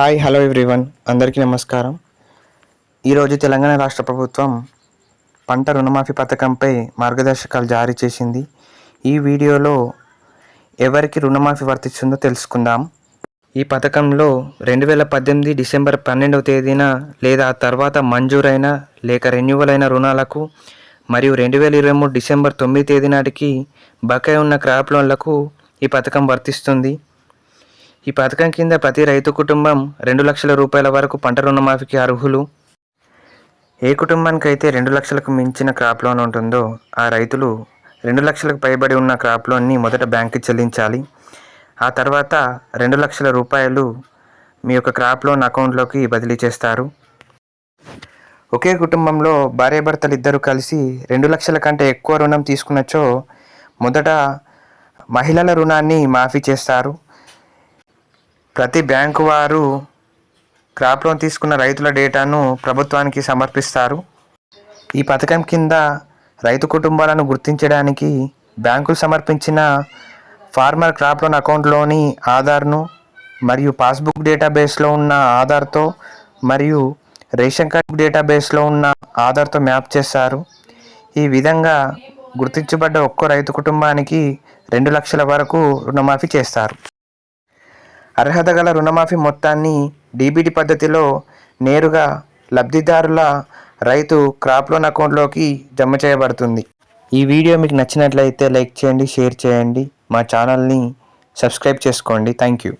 Hi hello everyone అందరికీ నమస్కారం. ఈరోజు తెలంగాణ రాష్ట్ర ప్రభుత్వం పంట రుణమాఫీ పథకంపై మార్గదర్శకాలు జారీ చేసింది. ఈ వీడియోలో ఎవరికి రుణమాఫీ వర్తిస్తుందో తెలుసుకుందాం. ఈ పథకంలో రెండు వేల పద్దెనిమిది డిసెంబర్ పన్నెండవ తేదీన లేదా తర్వాత మంజూరైన లేక రెన్యువల్ అయిన రుణాలకు మరియు రెండు వేల ఇరవై మూడు డిసెంబర్ తొమ్మిది తేదీ నాటికి బకాయి ఉన్న క్రాప్ లోన్లకు ఈ పథకం వర్తిస్తుంది. ఈ పథకం కింద ప్రతి రైతు కుటుంబం రెండు లక్షల రూపాయల వరకు పంట రుణమాఫీకి అర్హులు. ఏ కుటుంబానికి అయితే రెండు లక్షలకు మించిన క్రాప్ లోన్ ఉంటుందో ఆ రైతులు రెండు లక్షలకు పైబడి ఉన్న క్రాప్ లోన్ని మొదట బ్యాంక్కి చెల్లించాలి. ఆ తర్వాత రెండు లక్షల రూపాయలు మీ యొక్క క్రాప్ లోన్ అకౌంట్లోకి బదిలీ చేస్తారు. ఒకే కుటుంబంలో భార్యాభర్తలు ఇద్దరు కలిసి రెండు లక్షల కంటే ఎక్కువ రుణం తీసుకున్నచో మొదట మహిళల రుణాన్ని మాఫీ చేస్తారు. ప్రతి బ్యాంకు వారు క్రాప్ లోన్ తీసుకున్న రైతుల డేటాను ప్రభుత్వానికి సమర్పిస్తారు. ఈ పథకం కింద రైతు కుటుంబాలను గుర్తించడానికి బ్యాంకులు సమర్పించిన ఫార్మర్ క్రాప్ లోన్ అకౌంట్లోని ఆధార్ను మరియు పాస్బుక్ డేటాబేస్లో ఉన్న ఆధార్తో మరియు రేషన్ కార్డ్ డేటాబేస్లో ఉన్న ఆధార్తో మ్యాప్ చేస్తారు ఈ విధంగా గుర్తించబడ్డ ఒక్కో రైతు కుటుంబానికి రెండు లక్షల వరకు రుణమాఫీ చేస్తారు. అర్హత గల రుణమాఫీ మొత్తాన్ని డీబీటీ పద్ధతిలో నేరుగా లబ్ధిదారుల రైతు క్రాప్ లోన్ అకౌంట్లోకి జమ చేయబడుతుంది. ఈ వీడియో మీకు నచ్చినట్లయితే లైక్ చేయండి షేర్ చేయండి. మా ఛానల్ని సబ్స్క్రైబ్ చేసుకోండి. Thank you.